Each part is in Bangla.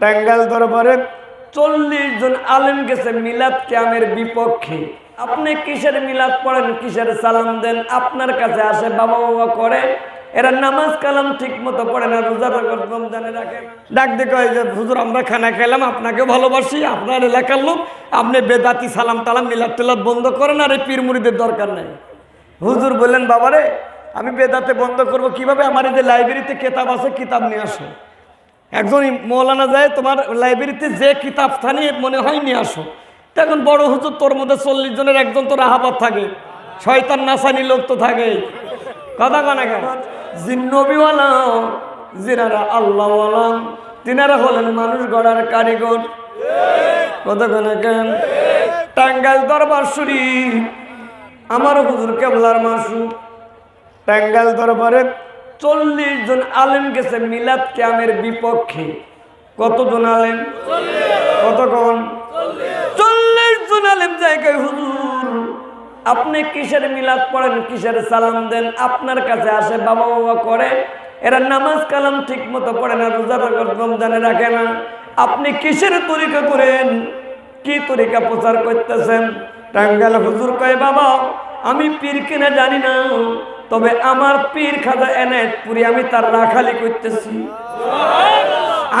টাঙ্গাইল দরবারে চল্লিশ জন আলেম গেছে মিলাদ ক্যামের বিপক্ষে। আপনি কিসের মিলাদ পড়েন, কিসের সালাম দেন? আপনার কাছে আসে বাবা বাবা করে। এরা নামাজ কালাম ঠিক মতো পড়ে না, রোজা রমজানে রাখে। ডাক দেখে হুজুর, আমরা খানা খেলাম, আপনাকে ভালোবাসি, আপনার এলাকার লোক, আপনি বেদাতি সালাম তালাম, মিলাদ টিলাদ বন্ধ করেন, আর এই পীর মুড়িদের দরকার নেই। হুজুর বললেন, বাবারে, আমি বেদাতে বন্ধ করব, কীভাবে আমার এই যে লাইব্রেরিতে কেতাব আছে, কিতাব নিয়ে আসো। একজন মৌলানা যায়, তোমার লাইব্রেরিতে যে কিতাব স্থানে মনে হয় নিয়ে আসো। এখন বড় হুজুর তোর মধ্যে চল্লিশ জনের একজন তো রাহাবাদ থাকে। শয়তান নাসানি লোক তো থাকে। কথা কানা? কেন জিন্নবিওয়ালা জিনারা আল্লাহওয়ালা, তিনারা হলেন মানুষ গড়ার কারিগর। কথা কানা কেন? টাঙ্গাইল দরবার শরীফ, আমার হুজুর কেবলার মাসু টাঙ্গাইল দরবারে চল্লিশ জন আলেম গেছে মিলাদ ক্যামের বিপক্ষে। কতজন আলেম? কতক্ষণ? চল্লিশ জন আলেম জায়গায়, হুজুর। আপনি কিসের মিলাদ পড়েন, কিসের সালাম দেন? আপনার কাছে আসে, বাবা বাবা করে। এরা নামাজ কালাম ঠিক মতো পড়ে না, রোজা রমজানে রাখে না। আপনি কিসের তরিকা করেন? কি তরিকা প্রচার করতেছেন? টাঙ্গাল হুজুর কয়, বাবা, আমি পীর কিনা জানি না। তবে আমার পীর খাজা এনায়তপুরি, আমি তার রাখালি করতেছি।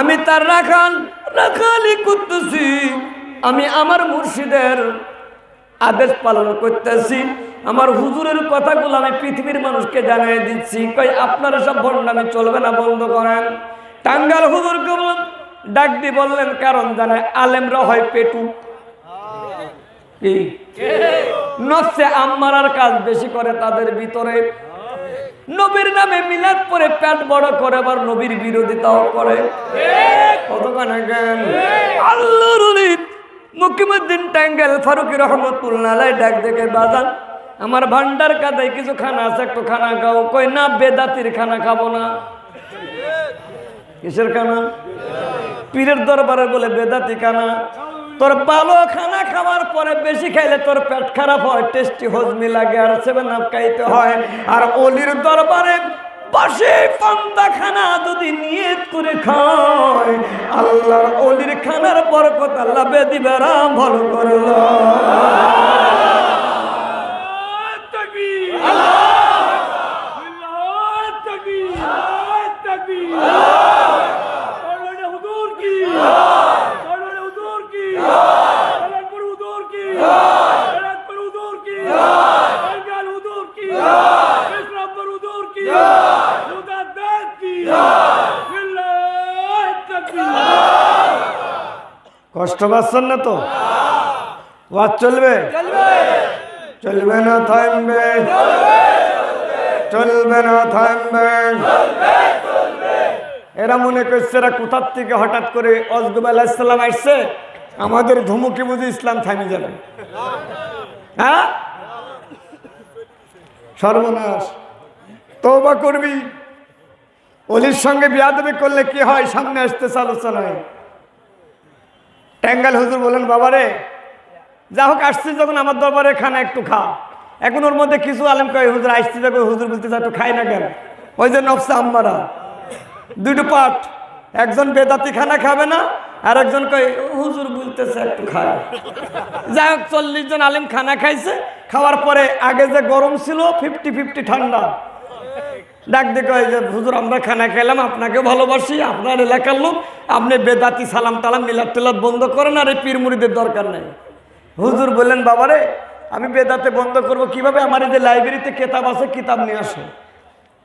আমি তার রাখাল, রাখালি করতেছি। আমি আমার মুর্শিদের আদেশ পালন করতেছি। আমার হুজুরের কথাগুলো আমি পৃথিবীর মানুষকে জানিয়ে দিচ্ছি। কই, আপনারা সব ভণ্ডামি চলবে না, বন্ধ করেন। টাঙ্গাল হুজুর কেমন ডাক দি বললেন, কারণ জানে আলেমরা হয় পেটু। কি? নসে আম্মারার কাজ বেশি করে তাদের ভিতরে। নবীর নামে মিলাদ পরে পেট বড় করে, আবার নবীর বিরোধিতাও করে। কতখানে জ্ঞান? আল্লাহর মুকিমুদ্দিন টাঙ্গেল ফারুকি রহমতুল্লাহ ডাক দেখে, বাজান, আমার ভান্ডার কাদায় কিছু খানা আছে, একটু খানা খাও। কই না, বেদাতির খানা খাব না। কিসের খানা? পীরের দরবারে বলে, বেদাতি খানা। তোর পালো খানা খাওয়ার পরে বেশি খাইলে তোর পেট খারাপ হয়, টেস্টি হজমি লাগে আর আপ খাইতে হয়। আর অলির দরবারে পাশে পান্তা খানা যদি নিয়ত করে খায়, আল্লাহর অলির খানার বরকত আল্লাহ বেদি বেরাম ভালো করল। কষ্ট পাচ্ছেন না তো? চলবে? চলবে না, থামবে। চলবে না, থামবে। এরা মনে করছে এরা কোথার থেকে হঠাৎ করে অজগুব আলাহিসাল্লাম আসছে? আমাদের ধুমুকি বুঝি ইসলাম থামি যাবে। হ্যাঁ? সর্বনাশ। তৌবা করবি। অলির সঙ্গে বিয়াদবি করলে কি হয়? সামনে আসতেছে আলোচনায়। ট্যাঙ্গাল হুজুর বলেন, বাবারে, যা হোক আসছিস যখন আমার দরবারে, খানা একটু খা। এখন ওর মধ্যে কিছু আলেম কয়, হুজুর, আসছি যখন হুজুর বলতে একটু খাই না কেন? ওই যে নফসা আম্মারা দুটো পাট একজন বেদাতি খানা খাবে না, আর একজন কয়, হুজুর বলতেছে, একটু খায় যাই হোক, চল্লিশ জন আলেম খানা খাইছে, খাওয়ার পরে আগে যে গরম ছিল ফিফটি ফিফটি ঠান্ডা ডাক দেখে যে, হুজুর, আমরা খানা খেলাম আপনাকে ভালোবাসি, আপনার এলাকার লোক, আপনি বেদাতি সালাম টালাম মিলাদ টিলাদ বন্ধ করেন, আর এই পীর মুড়িদের দরকার নেই। হুজুর বললেন, বাবারে, আমি বেদাতে বন্ধ করব, কীভাবে আমার এই যে লাইব্রেরিতে কেতাব আছে, কিতাব নিয়ে আসো।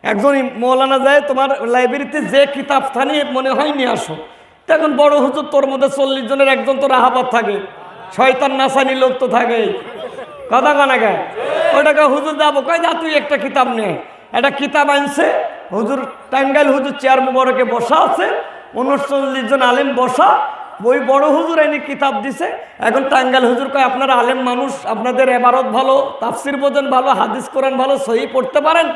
একজন মৌলানা যায়, তোমার লাইব্রেরিতে যে কিতাব স্থানে মনে হয় নিয়ে আসো। তো এখন বড় হুজুর, তোর মধ্যে চল্লিশ জনের একজন তো রাহাবাদ থাকে। শয়তান নাসানি লোক তো থাকে কথা কানা গে ওটাকে হুজুর যাব, কয় যা, তুই একটা কিতাব নে। একটা কিতাব আনছে। হুজুর টাঙ্গাইল হুজুর চেয়ার মুবারকে বসা আছে, উনচল্লিশ জন আলেম বসা, ওই বড় হুজুর এনে কিতাব দিছে। এখন টাঙ্গাইল হুজুর কয়, আপনারা আলেম মানুষ, আপনাদের এবারত ভালো, তাফসির বোঝেন ভালো, হাদিস কোরআন ভালো, সহি পড়তে পারেন।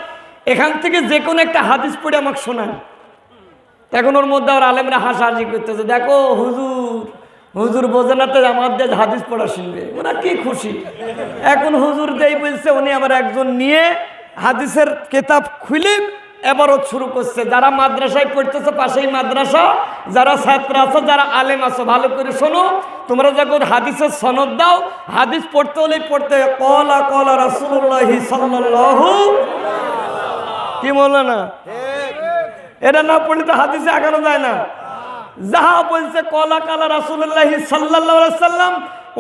এখান থেকে যে কোনো একটা হাদিস পড়ে আমাকে শোনান। এখন ওর মধ্যে আর আলেমরা হাসাহাসি করতেছে, দেখো হুজুর হুজুর বোঝে না তো আমার দেশ হাদিস পড়া শুনবে ওরা কি খুশি? এখন হুজুর যেই বলছে, উনি আমার একজন নিয়ে হাদিসের কেতাব খুলে এবারও শুরু করছে। যারা মাদ্রাসায় পড়তেছে, পাশেই মাদ্রাসা। যারা ছাত্র আছো, যারা আলেম আছো, ভালো করে শোনো। তোমরা যখন হাদিসের সনদ দাও, হাদিস পড়তে হলেই পড়তে কলা কলা রাসূলুল্লাহি সাল্লাল্লাহু কি বলে না এটা না পড়লে তো হাদিসে আগানো যায় না। যাহা বলছে কলা, কালা রাসূলুল্লাহ সাল্লাল্লাহু আলাইহি সাল্লাম,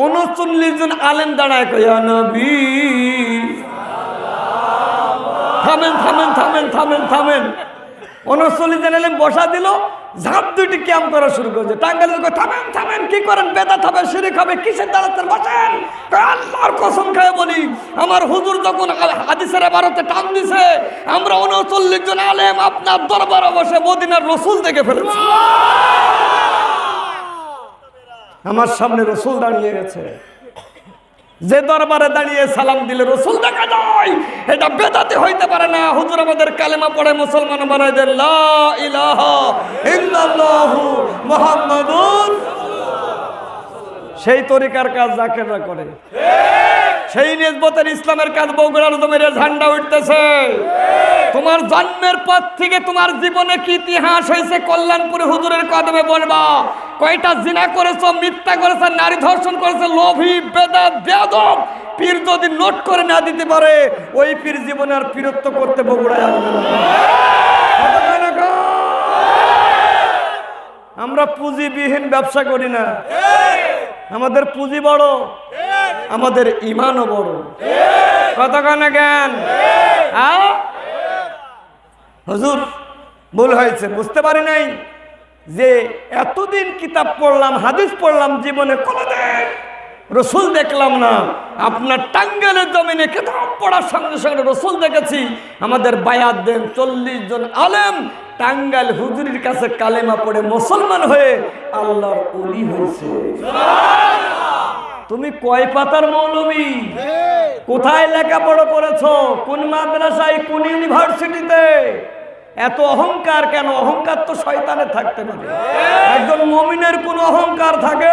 উনচল্লিশ জন আলেম দাঁড়ায় কয়া নবী থামেন থামেন থামেন থামেন থামেন। উনচল্লিশ জন আলেম বসা দিল ঝাঁপ দুইটি ক্যাম্প করা শুরু করেছে। টাঙ্গালে কয়, থামেন থামেন কি করেন? বেদা হবে শিরিক হবে কিসের দাঁড়াতেন? বসেন। আল্লাহর কসম খায় বলি আমার হুজুর যখন হাদিসের ভারতে টান দিছে আমরা উনচল্লিশ জন আলেম আপনার দরবারে বসে মদিনার রসুল দেখে ফেলেছি। আমার সামনে রসুল দাঁড়িয়ে গেছে। যে দরবারে দাঁড়িয়ে সালাম দিলে রসুল দেখা যায়। এটা বেদাতে হইতে পারে না। হুজুর আমাদের কালেমা পড়ে মুসলমান সেই তরিকার কাজ জাকেররা করে। সেই নিসবতের ইসলামের কাজ বগুড়ার জমির ঝান্ডা উঠতেছে। তোমার জন্মের পর থেকে তোমার জীবনে কি ইতিহাস হয়েছে কল্যাণপুরে হুজুরের কদমে বলবা। কয়টা জিনা করেছ, মিথ্যা করেছ, নারী ধর্ষণ করেছে, লোভী বেদাত বেদব পীর যদি নোট করে না দিতে পারে, ওই পীর জীবনে আর পীরত্ব করতে বগুড়ায় আসবে? আমরা পুঁজিবিহীন ব্যবসা করি না। আমাদের পুঁজি বড়, আমাদের ইমানও বড়। কতক্ষণ জ্ঞান হুজুর, ভুল হয়েছে, বুঝতে পারি নাই। যে এতদিন কিতাব পড়লাম, হাদিস পড়লাম, জীবনে কোনোদিন রসুল দেখলাম না। আপনার টাঙ্গালের জমিনে কিতাব পড়ার সঙ্গে সঙ্গে রসুল দেখেছি, আমাদের বায়াত দেন চল্লিশ জন আলেম টাঙ্গাল হুজুরির কাছে কালেমা পড়ে মুসলমান হয়ে আল্লাহর অলি হয়েছে। তুমি কয় পাতার মৌলবী? কোথায় লেখাপড়া করেছ? কোন মাদ্রাসায়, কোন ইউনিভার্সিটিতে? এত অহংকার কেন? অহংকার তো শয়তানে থাকতে পারে। একজন মমিনের কোন অহংকার থাকে?